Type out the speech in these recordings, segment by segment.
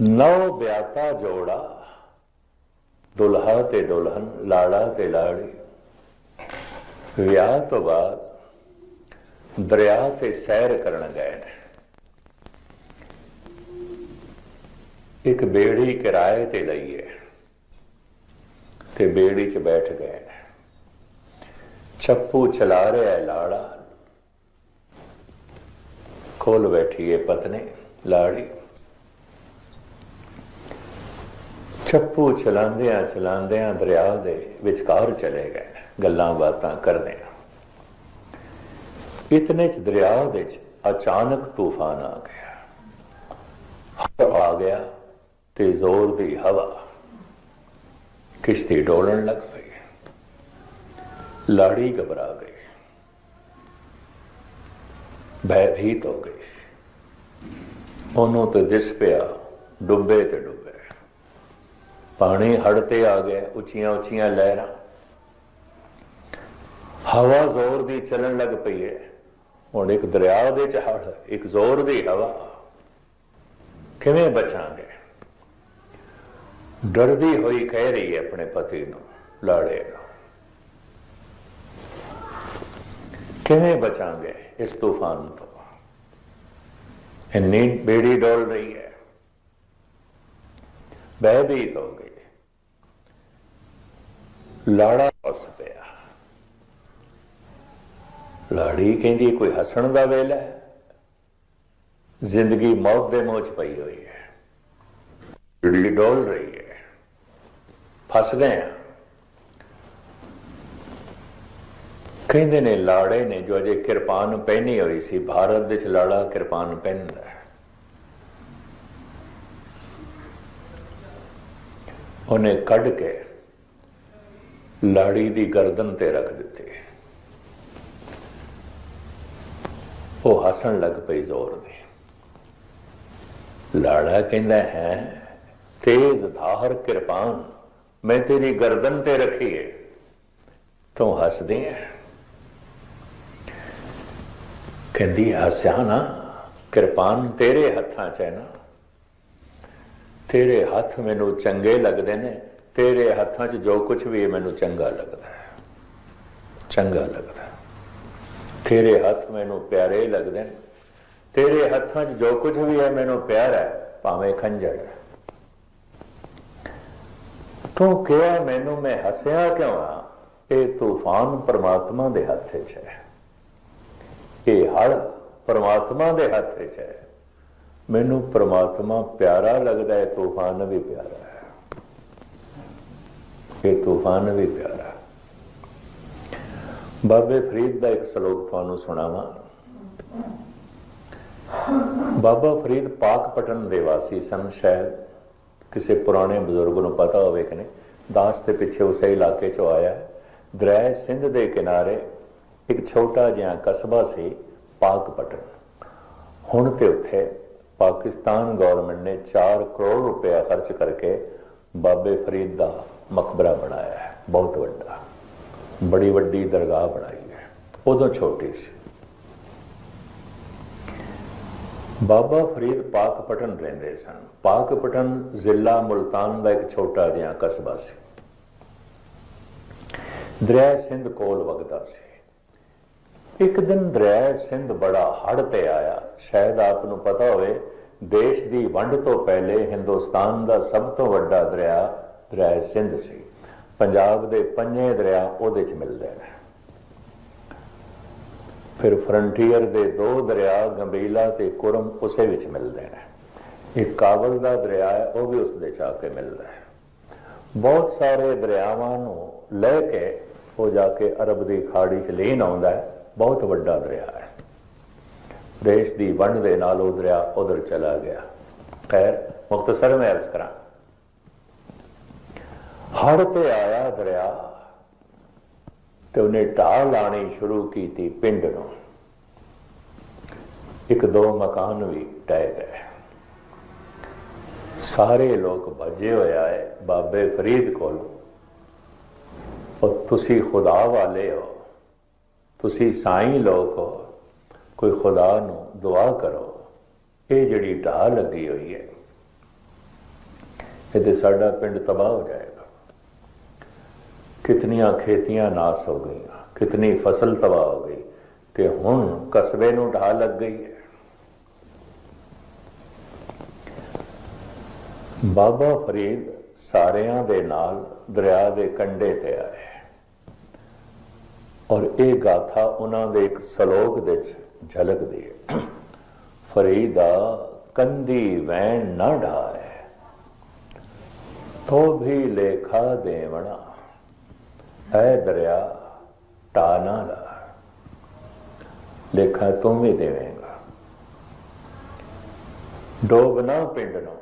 ਨੌ ਬਿਆਤਾ ਜੋੜਾ, ਦੁਲਹਾ ਤੇ ਦੁਲਹਨ, ਲਾੜਾ ਤੇ ਲਾੜੀ। ਵਿਆਹ ਤੋਂ ਬਾਅਦ ਦਰਿਆ ਤੇ ਸੈਰ ਕਰਨ ਗਏ ਨੇ। ਇੱਕ ਬੇੜੀ ਕਿਰਾਏ ਤੇ ਲਈਏ ਤੇ ਬੇੜੀ 'ਚ ਬੈਠ ਗਏ ਚੱਪੂ ਚਲਾ ਰਿਹਾ ਹੈ ਲਾੜਾ। ਕੋਲ ਬੈਠੀ ਹੈ ਪਤਨੀ, ਲਾੜੀ। ਚੱਪੂ ਚਲਾਉਂਦਿਆਂ ਚਲਾਉਂਦਿਆਂ ਦਰਿਆ ਦੇ ਵਿਚਕਾਰ ਚਲੇ ਗਏ, ਗੱਲਾਂ ਬਾਤਾਂ ਕਰਦੇ ਇਤਨੇ ਚ ਦਰਿਆ ਦੇ ਚ ਅਚਾਨਕ ਤੂਫਾਨ ਆ ਗਿਆ। ਹਵਾ ਆ ਗਿਆ ਤੇ ਜ਼ੋਰ ਦੀ ਹਵਾ ਕਿਸ਼ਤੀ ਡੋਲਣ ਲੱਗ ਪਈ। ਲਾੜੀ ਘਬਰਾ ਗਈ। ਭੈਭੀਤ ਹੋ ਗਈ। ਉਹਨੂੰ ਤੇ ਦਿਸ ਪਿਆ, ਡੁੱਬੇ ਤੇ ਡੁੱਬੇ। ਪਾਣੀ ਹੜ ਤੇ ਆ ਗਿਆ ਉੱਚੀਆਂ ਉੱਚੀਆਂ ਲਹਿਰਾਂ। ਹਵਾ ਜ਼ੋਰ ਦੀ ਚੱਲਣ ਲੱਗ ਪਈ ਹੈ ਹੁਣ ਇੱਕ ਦਰਿਆ ਦੇ ਚ ਹੜ ਇੱਕ ਜ਼ੋਰ ਦੀ ਹਵਾ। ਕਿਵੇਂ ਬਚਾਂਗੇ? ਡਰਦੀ ਹੋਈ ਕਹਿ ਰਹੀ ਹੈ ਆਪਣੇ ਪਤੀ ਨੂੰ, ਲਾੜੇ ਨੂੰ। ਕਿਵੇਂ ਬਚਾਂਗੇ ਇਸ ਤੂਫਾਨ ਤੋਂ? ਇੰਨੀ ਬੇੜੀ ਡੋਲ ਰਹੀ ਹੈ ਭੈਭੀਤ ਹੋ ਗਈ। ਲਾੜਾ ਹੱਸ ਪਿਆ। ਲਾੜੀ ਕਹਿੰਦੀ, ਕੋਈ ਹੱਸਣ ਦਾ ਵੇਲਾ ਜ਼ਿੰਦਗੀ ਮੌਤ ਦੇ ਮੋਹ ਚ ਪਈ ਹੋਈ ਹੈ। ਬੇੜੀ ਡੋਲ ਰਹੀ ਹੈ, ਫਸ ਗਏ ਆ। ਕਹਿੰਦੇ ਨੇ, ਲਾੜੇ ਨੇ ਜੋ ਅਜੇ ਕਿਰਪਾਨ ਪਹਿਨੀ ਹੋਈ ਸੀ, ਭਾਰਤ ਦੇ ਚ ਲਾੜਾ ਕਿਰਪਾਨ ਪਹਿਨਦਾ ਹੈ। ਉਹਨੇ ਕੱਢ ਕੇ ਲਾੜੀ ਦੀ ਗਰਦਨ ਤੇ ਰੱਖ ਦਿੱਤੀ। ਉਹ ਹੱਸਣ ਲੱਗ ਪਈ ਜ਼ੋਰ ਦੀ। ਲਾੜਾ ਕਹਿੰਦਾ, ਹੈ, ਤੇਜ਼ ਧਾਰ ਕਿਰਪਾਨ, ਮੈਂ ਤੇਰੀ ਗਰਦਨ ਤੇ ਰੱਖੀ ਹੈ ਤੂੰ ਹੱਸਦੀ ਹੈ ਕਹਿੰਦੀ, ਹੱਸਿਆ ਨਾ, ਕਿਰਪਾਨ ਤੇਰੇ ਹੱਥਾਂ 'ਚ ਹੈ ਨਾ। ਤੇਰੇ ਹੱਥ ਮੈਨੂੰ ਚੰਗੇ ਲੱਗਦੇ ਨੇ। ਤੇਰੇ ਹੱਥਾਂ 'ਚ ਜੋ ਕੁਝ ਵੀ ਹੈ, ਮੈਨੂੰ ਚੰਗਾ ਲੱਗਦਾ ਹੈ। ਚੰਗਾ ਲੱਗਦਾ ਤੇਰੇ ਹੱਥ ਮੈਨੂੰ ਪਿਆਰੇ ਲੱਗਦੇ ਨੇ। ਤੇਰੇ ਹੱਥਾਂ 'ਚ ਜੋ ਕੁਝ ਵੀ ਹੈ, ਮੈਨੂੰ ਪਿਆਰਾ ਹੈ, ਭਾਵੇਂ ਖੰਜਰ ਹੈ। ਤੂੰ ਕਿਹਾ, ਮੈਨੂੰ ਮੈਂ ਹੱਸਿਆ ਕਿਉਂ ਆ ਇਹ ਤੂਫਾਨ ਪਰਮਾਤਮਾ ਦੇ ਹੱਥ 'ਚ ਹੈ। ਇਹ ਹੜ ਪਰਮਾਤਮਾ ਦੇ ਹੱਥ 'ਚ ਹੈ। ਮੈਨੂੰ ਪਰਮਾਤਮਾ ਪਿਆਰਾ ਲੱਗਦਾ ਹੈ, ਤੂਫਾਨ ਵੀ ਪਿਆਰਾ ਹੈ। ਇਹ ਤੂਫਾਨ ਵੀ ਪਿਆਰਾ। ਹੈ ਬਾਬੇ ਫਰੀਦ ਦਾ ਇੱਕ ਸ਼ਲੋਕ ਤੁਹਾਨੂੰ ਸੁਣਾਵਾਂ। ਬਾਬਾ ਫਰੀਦ ਪਾਕਪਟਨ ਦੇ ਵਾਸੀ ਸਨ, ਸ਼ਾਇਦ ਕਿਸੇ ਪੁਰਾਣੇ ਬਜ਼ੁਰਗ ਨੂੰ ਪਤਾ ਹੋਵੇ ਕਿ ਨਹੀਂ। ਦਾਸ ਦੇ ਪਿੱਛੇ ਉਸੇ ਇਲਾਕੇ ਚੋਂ ਆਇਆ। ਦਰਿਆ ਸਿੰਧ ਦੇ ਕਿਨਾਰੇ ਇੱਕ ਛੋਟਾ ਜਿਹਾ ਕਸਬਾ ਸੀ ਪਾਕਪਟਨ ਹੁਣ ਤੇ ਉੱਥੇ ਪਾਕਿਸਤਾਨ ਗਵਰਨਮੈਂਟ ਨੇ 4 ਕਰੋੜ ਰੁਪਏ ਖਰਚ ਕਰਕੇ ਬਾਬੇ ਫਰੀਦ ਦਾ ਮਕਬਰਾ ਬਣਾਇਆ ਹੈ, ਬਹੁਤ ਵੱਡਾ। ਬੜੀ ਵੱਡੀ ਦਰਗਾਹ ਬਣਾਈ ਹੈ। ਉਦੋਂ ਛੋਟੀ ਸੀ। ਬਾਬਾ ਫਰੀਦ ਪਾਕਪਟਨ ਰਹਿੰਦੇ ਸਨ। ਪਾਕਪਟਨ ਜ਼ਿਲ੍ਹਾ ਮੁਲਤਾਨ ਦਾ ਇੱਕ ਛੋਟਾ ਜਿਹਾ ਕਸਬਾ ਸੀ। ਦਰਿਆ ਸਿੰਧ ਕੋਲ ਵਗਦਾ ਸੀ। ਇੱਕ ਦਿਨ ਦਰਿਆ ਸਿੰਧ ਬੜਾ ਹੜ ਤੇ ਆਇਆ। ਸ਼ਾਇਦ ਆਪ ਨੂੰ ਪਤਾ ਹੋਵੇ, ਦੇਸ਼ ਦੀ ਵੰਡ ਤੋਂ ਪਹਿਲੇ ਹਿੰਦੁਸਤਾਨ ਦਾ ਸਭ ਤੋਂ ਵੱਡਾ ਦਰਿਆ ਦਰਿਆ ਸਿੰਧ ਸੀ। ਪੰਜਾਬ ਦੇ ਪੰਜੇ ਦਰਿਆ ਉਹਦੇ ਚ ਮਿਲਦੇ ਨੇ। ਫਿਰ ਫਰੰਟੀਅਰ ਦੇ ਦੋ ਦਰਿਆ ਗੰਬੀਲਾ ਤੇ ਕੁਰਮ ਉਸੇ ਵਿੱਚ ਮਿਲਦੇ ਨੇ। ਇੱਕ ਕਾਬਲ ਦਾ ਦਰਿਆ ਹੈ, ਉਹ ਵੀ ਉਸ ਦੇ ਚਾ ਕੇ ਮਿਲਦਾ ਹੈ। ਬਹੁਤ ਸਾਰੇ ਦਰਿਆਵਾਂ ਨੂੰ ਲੈ ਕੇ ਉਹ ਜਾ ਕੇ ਅਰਬ ਦੀ ਖਾੜੀ 'ਚ ਲੀਨ ਆਉਂਦਾ ਹੈ, ਬਹੁਤ ਵੱਡਾ ਦਰਿਆ ਹੈ। ਦੇਸ਼ ਦੀ ਵੰਡ ਦੇ ਨਾਲ ਉਹ ਦਰਿਆ ਉਧਰ ਚਲਾ ਗਿਆ। ਖੈਰ ਮੁਖਤਸਰ ਮੈਂ ਅਰਜ਼ ਕਰਾਂ। ਹੜ ਤੇ ਆਇਆ ਦਰਿਆ ਤੇ ਉਹਨੇ ਢਾਲ ਲਾਣੀ ਸ਼ੁਰੂ ਕੀਤੀ ਪਿੰਡ ਨੂੰ। ਇੱਕ ਦੋ ਮਕਾਨ ਵੀ ਟਹਿ ਗਏ। ਸਾਰੇ ਲੋਕ ਭੱਜੇ ਹੋਏ ਹੈ ਬਾਬੇ ਫਰੀਦ ਕੋਲ। ਉਹ ਤੁਸੀਂ ਖੁਦਾ ਵਾਲੇ ਹੋ, ਤੁਸੀਂ ਸਾਈਂ ਲੋਕ ਹੋ, ਕੋਈ ਖੁਦਾ ਨੂੰ ਦੁਆ ਕਰੋ, ਇਹ ਜਿਹੜੀ ਢਾਹ ਲੱਗੀ ਹੋਈ ਹੈ, ਇਹਦੇ ਸਾਡਾ ਪਿੰਡ ਤਬਾਹ ਹੋ ਜਾਏਗਾ। ਕਿਤਨੀਆਂ ਖੇਤੀਆਂ ਨਾਸ ਹੋ ਗਈਆਂ, ਕਿਤਨੀ ਫਸਲ ਤਬਾਹ ਹੋ ਗਈ ਤੇ ਹੁਣ ਕਸਬੇ ਨੂੰ ਢਾਹ ਲੱਗ ਗਈ ਹੈ। ਬਾਬਾ ਫਰੀਦ ਸਾਰਿਆਂ ਦੇ ਨਾਲ ਦਰਿਆ ਦੇ ਕੰਢੇ ਤੇ ਆਏ ਔਰ ਇਹ ਗਾਥਾ ਉਹਨਾਂ ਦੇ ਇੱਕ ਸ਼ਲੋਕ ਦੇ ਵਿੱਚ ਝਲਕਦੀ ਹੈ। ਫਰੀਦਾ ਕੰਦੀ ਵੈਣ ਨਾ ਢਾਏ ਤੋ ਵੀ ਲੇਖਾ ਦੇਵਣਾ। ਐ ਦਰਿਆ ਟਾ ਨਾ ਲਾ। ਲੇਖਾ ਤੂੰ ਵੀ ਦੇਵੇਂਗਾ। ਡੋਬਣਾ ਪਿੰਡ ਨੂੰ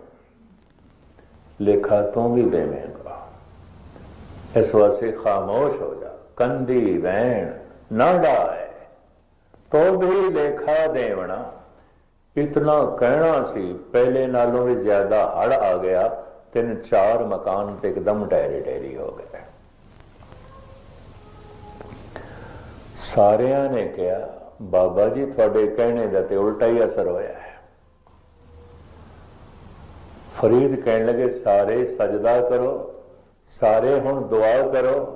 ਲੇਖਾ ਤੂੰ ਵੀ ਦੇਵੇਂਗਾ। ਇਸ ਵਾਸਤੇ ਖਾਮੋਸ਼ ਹੋ ਜਾ। ਕੰਦੀ ਵੈਣ ਨਾ ਡਾਏ ਤੋ ਵੀ ਲੇਖਾ ਦੇਵਣਾ। ਇਤਨਾ ਕਹਿਣਾ ਸੀ, ਪਹਿਲੇ ਨਾਲੋਂ ਵੀ ਜ਼ਿਆਦਾ ਹੜ ਆ ਗਿਆ। ਤਿੰਨ ਚਾਰ ਮਕਾਨ ਤੇ ਇੱਕਦਮ ਢਹਿਰੇ ਢਹਿਰੀ ਹੋ ਗਏ। ਸਾਰਿਆਂ ਨੇ ਕਿਹਾ, ਬਾਬਾ ਜੀ, ਤੁਹਾਡੇ ਕਹਿਣੇ ਦਾ ਤੇ ਉਲਟਾ ਹੀ ਅਸਰ ਹੋਇਆ ਹੈ। ਫਰੀਦ ਕਹਿਣ ਲੱਗੇ, ਸਾਰੇ ਸਜਦਾ ਕਰੋ, ਸਾਰੇ ਹੁਣ ਦੁਆ ਕਰੋ।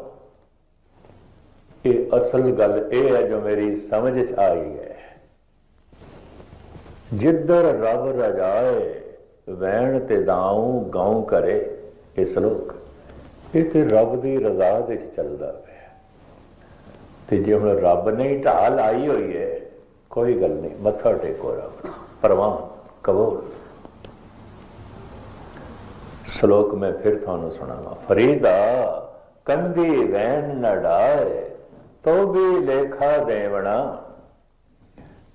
ਇਹ ਅਸਲ ਗੱਲ ਇਹ ਹੈ ਜੋ ਮੇਰੀ ਸਮਝ ਚ ਆਈ ਹੈ। ਜਿੱਧਰ ਰੱਬ ਰਜਾਏ ਵੈਣ ਤੇ ਦਾਉ, ਗਾਉ ਕਰੇ ਇਹ ਸ਼ਲੋਕ ਇਹ ਤੇ ਰੱਬ ਦੀ ਰਜ਼ਾ ਦੇ ਵਿੱਚ ਚੱਲਦਾ ਪਿਆ। ਤੇ ਜੇ ਹੁਣ ਰੱਬ ਨੇ ਹੀ ਢਾਲ ਆਈ ਹੋਈ ਹੈ, ਕੋਈ ਗੱਲ ਨਹੀਂ, ਮੱਥਾ ਟੇਕੋ ਰੱਬ ਨੂੰ। ਪ੍ਰਵਾਨ ਕਬੂਲ ਸ਼ਲੋਕ ਮੈਂ ਫਿਰ ਤੁਹਾਨੂੰ ਸੁਣਾਵਾਂ ਫਰੀਦਾ, ਕੰਦੀ ਵੈਣ ਨੜਾਏ ਤੋ ਵੀ ਲੇਖਾ ਦੇਵਣਾ,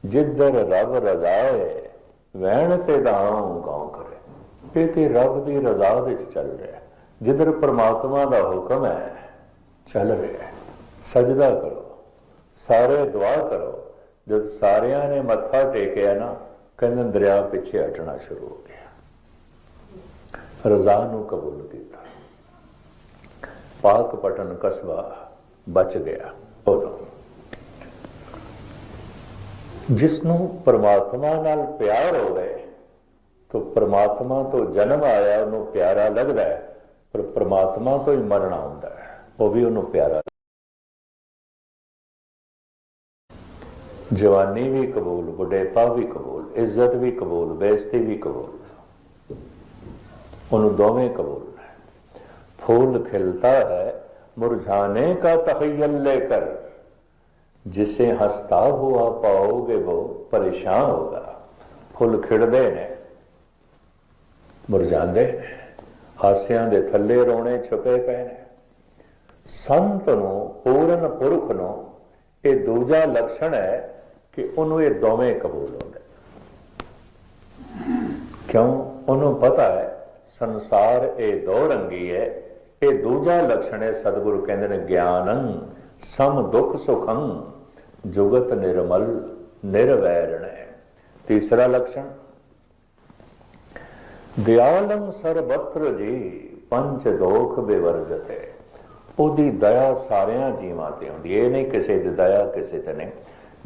ਜਿੱਧਰ ਰੱਬ ਰਜ਼ਾਏ ਵੈਣ ਤੇ ਦਾਉ ਗਾਉ ਕਰੇ ਇਹ ਤੇ ਰੱਬ ਦੀ ਰਜ਼ਾ ਵਿੱਚ ਚੱਲ ਰਿਹਾ ਜਿੱਧਰ ਪਰਮਾਤਮਾ ਦਾ ਹੁਕਮ ਹੈ, ਚੱਲ ਰਿਹਾ ਹੈ। ਸਜਦਾ ਕਰੋ ਸਾਰੇ ਦੁਆ ਕਰੋ। ਜਦ ਸਾਰਿਆਂ ਨੇ ਮੱਥਾ ਟੇਕਿਆ ਨਾ, ਕਹਿੰਦੇ ਦਰਿਆ ਪਿੱਛੇ ਹਟਣਾ ਸ਼ੁਰੂ ਹੋ ਗਿਆ। ਰਜ਼ਾ ਨੂੰ ਕਬੂਲ ਕੀਤਾ। ਪਾਕ ਪਟਨ ਕਸਬਾ ਬਚ ਗਿਆ। ਉਦੋਂ ਜਿਸ ਨੂੰ ਪਰਮਾਤਮਾ ਨਾਲ ਪਿਆਰ ਹੋਵੇ, ਤਾਂ ਪਰਮਾਤਮਾ ਤੋਂ ਜਨਮ ਆਇਆ, ਉਹਨੂੰ ਪਿਆਰਾ ਲੱਗਦਾ ਹੈ, ਪਰ ਪਰਮਾਤਮਾ ਤੋਂ ਹੀ ਮਰਨਾ ਹੁੰਦਾ ਹੈ। ਉਹ ਵੀ ਉਹਨੂੰ ਪਿਆਰਾ ਜਵਾਨੀ ਵੀ ਕਬੂਲ ਬੁਢੇਪਾ ਵੀ ਕਬੂਲ ਇੱਜ਼ਤ ਵੀ ਕਬੂਲ ਬੇਇੱਜ਼ਤੀ ਵੀ ਕਬੂਲ ਉਹਨੂੰ ਦੋਵੇਂ ਕਬੂਲ ਹੈ फूल खिलता है मुरझाने का तखयल लेकर जिसे हंसता हुआ पाओगे वो परेशान होगा ਫੁੱਲ ਖਿੜਦੇ ਨੇ ਮੁਰਝਾਉਂਦੇ ਨੇ ਹਾਸਿਆਂ ਦੇ ਥੱਲੇ ਰੋਣੇ ਛੁਪੇ ਪਏ ਨੇ ਸੰਤ ਨੂੰ ਪੂਰਨ ਪੁਰਖ ਨੂੰ ਇਹ ਦੂਜਾ ਲਕਸ਼ਣ ਹੈ ਕਿ ਉਹਨੂੰ ਇਹ ਦੋਵੇਂ ਕਬੂਲ ਹੁੰਦੇ। ਕਿਉਂ? ਉਹਨੂੰ ਪਤਾ ਹੈ, ਸੰਸਾਰ ਇਹ ਦੋ ਰੰਗੀ ਹੈ, ਇਹ ਦੂਜਾ ਲਕਸ਼ਣ ਹੈ, ਸਤਿਗੁਰੂ ਕਹਿੰਦੇ ਨੇ ਗਿਆਨੰ, ਸਮ ਦੁਖ ਸੁਖੰ, ਜੁਗਤ ਨਿਰਮਲ, ਨਿਰਵੈਰਣ ਤੀਸਰਾ ਲਕਸ਼ਣ, ਦਿਆਲੰ ਸਰਬਤਰ ਜੀ ਪੰਚ ਦੋਖ ਬਿਵਰਜਤੇ। ਉਹਦੀ ਦਇਆ ਸਾਰਿਆਂ ਜੀਵਾਂ ਤੇ ਹੁੰਦੀ ਇਹ ਨਹੀਂ ਕਿਸੇ ਦੀ ਦਇਆ, ਕਿਸੇ ਤੇ ਨਹੀਂ।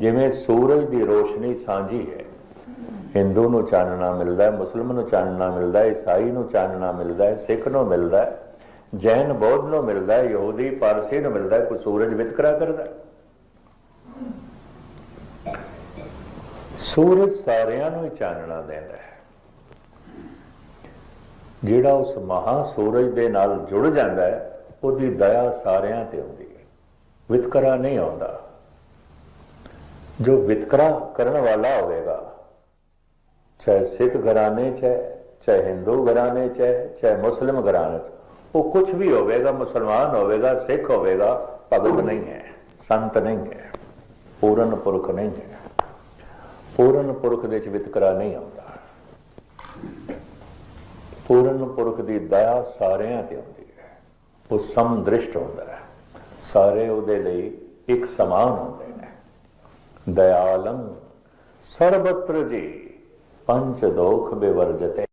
ਜਿਵੇਂ ਸੂਰਜ ਦੀ ਰੋਸ਼ਨੀ ਸਾਂਝੀ ਹੈ, ਹਿੰਦੂ ਨੂੰ ਚਾਨਣਾ ਮਿਲਦਾ ਹੈ ਮੁਸਲਮਾਨ ਨੂੰ ਚਾਨਣਾ ਮਿਲਦਾ ਹੈ, ਈਸਾਈ ਨੂੰ ਚਾਨਣਾ ਮਿਲਦਾ ਹੈ, ਸਿੱਖ ਨੂੰ ਮਿਲਦਾ ਹੈ, ਜੈਨ, ਬੌਧ ਨੂੰ ਮਿਲਦਾ ਹੈ, ਯਹੂਦੀ, ਪਾਰਸੀ ਨੂੰ ਮਿਲਦਾ ਹੈ, ਕੋਈ ਸੂਰਜ ਵਿਤਕਰਾ ਕਰਦਾ ਸੂਰਜ ਸਾਰਿਆਂ ਨੂੰ ਹੀ ਚਾਨਣਾ ਦਿੰਦਾ ਹੈ। ਜਿਹੜਾ ਉਸ ਮਹਾ ਸੂਰਜ ਦੇ ਨਾਲ ਜੁੜ ਜਾਂਦਾ ਹੈ, ਉਹਦੀ ਦਇਆ ਸਾਰਿਆਂ ਤੇ ਹੁੰਦੀ ਹੈ। ਵਿਤਕਰਾ ਨਹੀਂ ਆਉਂਦਾ। ਜੋ ਵਿਤਕਰਾ ਕਰਨ ਵਾਲਾ ਹੋਵੇਗਾ, ਚਾਹੇ ਸਿੱਖ ਘਰਾਣੇ ਚ ਹੈ, ਚਾਹੇ ਹਿੰਦੂ ਘਰਾਣੇ ਚ ਹੈ, ਚਾਹੇ ਮੁਸਲਿਮ ਘਰਾਣੇ ਚ, ਉਹ ਕੁਝ ਵੀ ਹੋਵੇਗਾ, ਮੁਸਲਮਾਨ ਹੋਵੇਗਾ, ਸਿੱਖ ਹੋਵੇਗਾ, ਭਗਤ ਨਹੀਂ ਹੈ, ਸੰਤ ਨਹੀਂ ਹੈ, ਪੂਰਨ ਪੁਰਖ ਨਹੀਂ ਹੈ। ਪੂਰਨ ਪੁਰਖ ਦੇ ਵਿੱਚ ਵਿਤਕਰਾ ਨਹੀਂ ਆਉਂਦਾ। ਪੂਰਨ ਪੁਰਖ ਦੀ ਦਇਆ ਸਾਰਿਆਂ ਤੇ ਆਉਂਦੀ ਹੈ। ਉਹ ਸਮਦ੍ਰਿਸ਼ਟ ਹੁੰਦਾ ਹੈ। ਸਾਰੇ ਉਹਦੇ ਲਈ ਇੱਕ ਸਮਾਨ ਹੁੰਦੇ ਨੇ ਦਇਆਲੰ ਸਰਬਤਰ ਜੀ ਪੰਚ ਦੋਖ ਬਿਵਰਜਤੇ।